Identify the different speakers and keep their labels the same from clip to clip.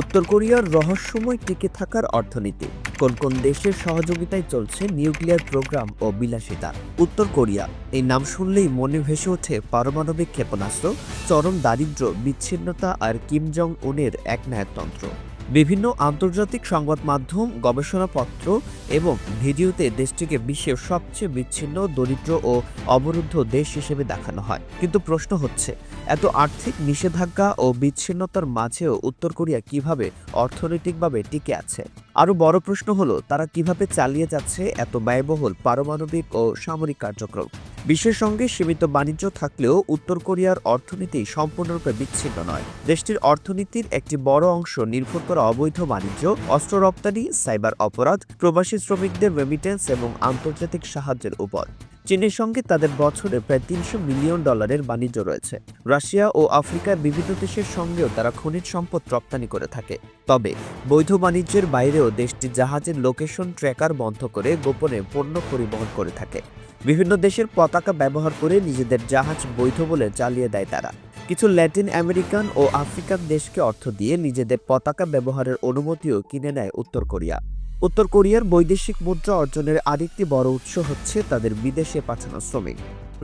Speaker 1: উত্তর কোরিয়ার রহস্যময় টিকে থাকার অর্থনীতি। কোন কোন দেশের সহযোগিতায় চলছে নিউক্লিয়ার প্রোগ্রাম ও বিলাসিতা? উত্তর কোরিয়া। এই নাম শুনলেই মনে ভেসে ওঠে পারমাণবিক ক্ষেপণাস্ত্র, চরম দারিদ্র বিচ্ছিন্নতা আর কিম জং উনের একনায়কতন্ত্র। বিভিন্ন আন্তর্জাতিক সংবাদ মাধ্যম, গবেষণাপত্র এবং ভিডিওতে দেশটিকে বিশ্বের সবচেয়ে বিচ্ছিন্ন, দরিদ্র ও অবরুদ্ধ দেশ হিসেবে দেখানো হয়। কিন্তু প্রশ্ন হচ্ছে, এত আর্থিক নিষেধাজ্ঞা ও বিচ্ছিন্নতার মাঝেও উত্তর কোরিয়া কীভাবে অর্থনৈতিকভাবে টিকে আছে? আরও বড় প্রশ্ন হলো, তারা কীভাবে চালিয়ে যাচ্ছে এত ব্যয়বহুল পারমাণবিক ও সামরিক কার্যক্রম? বিশ্বের সঙ্গে সীমিত বাণিজ্য থাকলেও উত্তর কোরিয়ার অর্থনীতি সম্পূর্ণরূপে বিচ্ছিন্ন নয়। দেশটির অর্থনীতির একটি বড় অংশ নির্ভর করে অবৈধ বাণিজ্য, অস্ত্র রপ্তানি, সাইবার অপরাধ, প্রবাসী শ্রমিকদের রেমিটেন্স এবং আন্তর্জাতিক সাহায্যের উপর। চীনের সঙ্গে তাদের বছরে প্রায় তিনশো মিলিয়ন ডলারের বাণিজ্য রয়েছে। রাশিয়া ও আফ্রিকার বিভিন্ন দেশের সঙ্গেও তারা খনিজ সম্পদ রপ্তানি করে থাকে। তবে বৈধ বাণিজ্যের বাইরেও দেশটি জাহাজের লোকেশন ট্র্যাকার বন্ধ করে গোপনে পণ্য পরিবহন করে থাকে। বিভিন্ন দেশের পতাকা ব্যবহার করে নিজেদের জাহাজ বৈধ বলে চালিয়ে দেয় তারা। কিছু ল্যাটিন আমেরিকান ও আফ্রিকান দেশকে অর্থ দিয়ে নিজেদের পতাকা ব্যবহারের অনুমতিও কিনে নেয় উত্তর কোরিয়া। উত্তর কোরিয়ার বৈদেশিক মুদ্রা অর্জনের আরেকটি বড় উৎস হচ্ছে তাদের বিদেশে পাঠানো শ্রমিক।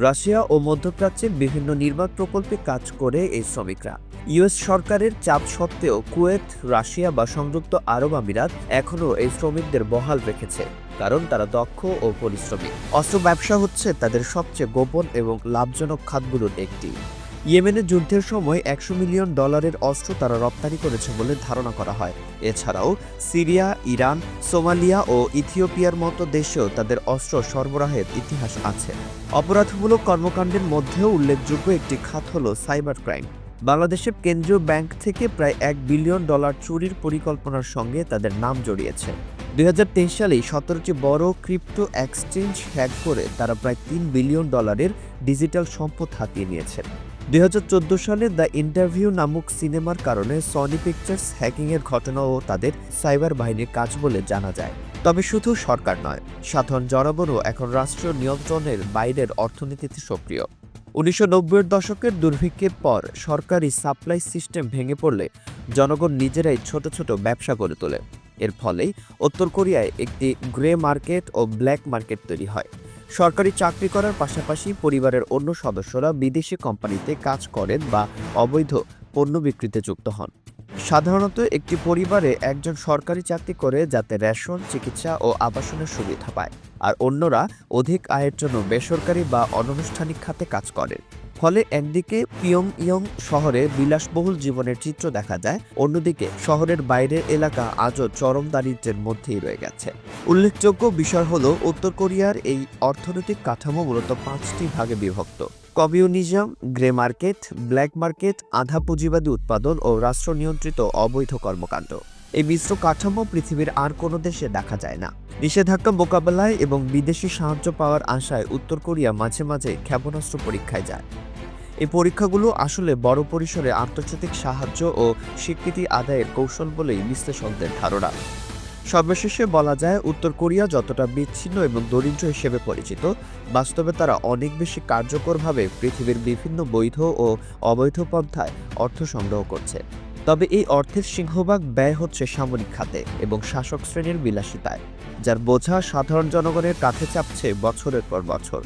Speaker 1: রাশিয়া ও মধ্যপ্রাচ্যে বিভিন্ন নির্মাণ প্রকল্পে কাজ করে এই শ্রমিকরা। ইউএস সরকারের চাপ সত্ত্বেও কুয়েত, রাশিয়া বা সংযুক্ত আরব আমিরাত এখনও এই শ্রমিকদের বহাল রেখেছে, কারণ তারা দক্ষ ও পরিশ্রমী। অস্ত্র ব্যবসা হচ্ছে তাদের সবচেয়ে গোপন এবং লাভজনক খাতগুলোর একটি। ইয়েমেনের যুদ্ধের সময় একশো মিলিয়ন ডলারের অস্ত্র তারা রপ্তানি করেছে বলে ধারণা করা হয়। এছাড়াও, সিরিয়া, ইরান, সোমালিয়া ও ইথিওপিয়ার মতো দেশেও তাদের অস্ত্র সরবরাহের ইতিহাস আছে। অপরাধমূলক কর্মকাণ্ডের মধ্যেও উল্লেখযোগ্য একটি খাত হল সাইবার ক্রাইম। বাংলাদেশের কেন্দ্রীয় ব্যাংক থেকে প্রায় এক বিলিয়ন ডলার চুরির পরিকল্পনার সঙ্গে তাদের নাম জড়িয়েছে। দুই হাজার তেইশ সালেই সতেরোটি বড় ক্রিপ্টো এক্সচেঞ্জ হ্যাক করে তারা প্রায় তিন বিলিয়ন ডলারের ডিজিটাল সম্পদ হাতিয়ে নিয়েছে। দুই হাজার চোদ্দ সালে দ্য ইন্টারভিউ নামক সিনেমার কারণে সনি পিকচার্স হ্যাকিংয়ের ঘটনাও তাদের সাইবার বাহিনীর কাজ বলে জানা যায়। তবে শুধু সরকার নয়, সাধারণ জনগণও এখন রাষ্ট্রীয় নিয়ন্ত্রণের বাইরের অর্থনীতিতে সক্রিয়। উনিশশো নব্বইয়ের দশকের দুর্ভিক্ষের পর সরকারি সাপ্লাই সিস্টেম ভেঙে পড়লে জনগণ নিজেরাই ছোট ছোট ব্যবসা গড়ে তোলে। এর ফলেই উত্তর কোরিয়ায় একটি গ্রে মার্কেট ও ব্ল্যাক মার্কেট তৈরি হয়। সরকারি চাকরি করার পাশাপাশি পরিবারের অন্য সদস্যরা বিদেশি কোম্পানিতে কাজ করেন বা অবৈধ পণ্য বিক্রিতে যুক্ত হন। সাধারণত একটি পরিবারে একজন সরকারি চাকরি করে যাতে রেশন, চিকিৎসা ও আবাসনের সুবিধা পায়, আর অন্যরা অধিক আয়ের জন্য বেসরকারি বা অনানুষ্ঠানিক খাতে কাজ করেন। ফলে একদিকে পিয়ং ইয়ং শহরে বিলাসবহুল জীবনের চিত্র দেখা যায়, অন্যদিকে শহরের বাইরের এলাকা আজও চরম দারিদ্র্যের মধ্যেই রয়ে গেছে। উল্লেখযোগ্য বিষয় হল, উত্তর কোরিয়ার এই অর্থনৈতিক কাঠামো মূলত পাঁচটি ভাগে বিভক্ত। Communism, grey market, black market, আধা পুঁজিবাদী উৎপাদন ও রাষ্ট্র নিয়ন্ত্রিত অবৈধ কর্মকাণ্ড। এই মিশ্র কাঠামো পৃথিবীর আর কোনো দেশে দেখা যায় না। নিষেধাজ্ঞা মোকাবেলায় এবং বিদেশি সাহায্য পাওয়ার আশায় উত্তর কোরিয়া মাঝে মাঝে ক্ষেপণাস্ত্র পরীক্ষায় যায়। এই পরীক্ষাগুলো আসলে বড় পরিসরে আন্তর্জাতিক সাহায্য ও স্বীকৃতি আদায়ের কৌশল বলেই বিশ্লেষকদের ধারণা। সর্বশেষে বলা যায়, উত্তর কোরিয়া যতটা বিচ্ছিন্ন এবং দরিদ্র হিসেবে পরিচিত, বাস্তবে তারা অনেক বেশি কার্যকরভাবে পৃথিবীর বিভিন্ন বৈধ ও অবৈধ পন্থায় অর্থ সংগ্রহ করছে। তবে এই অর্থের সিংহভাগ ব্যয় হচ্ছে সামরিক খাতে এবং শাসক শ্রেণির বিলাসিতায়, যার বোঝা সাধারণ জনগণের কাছে চাপছে বছরের পর বছর।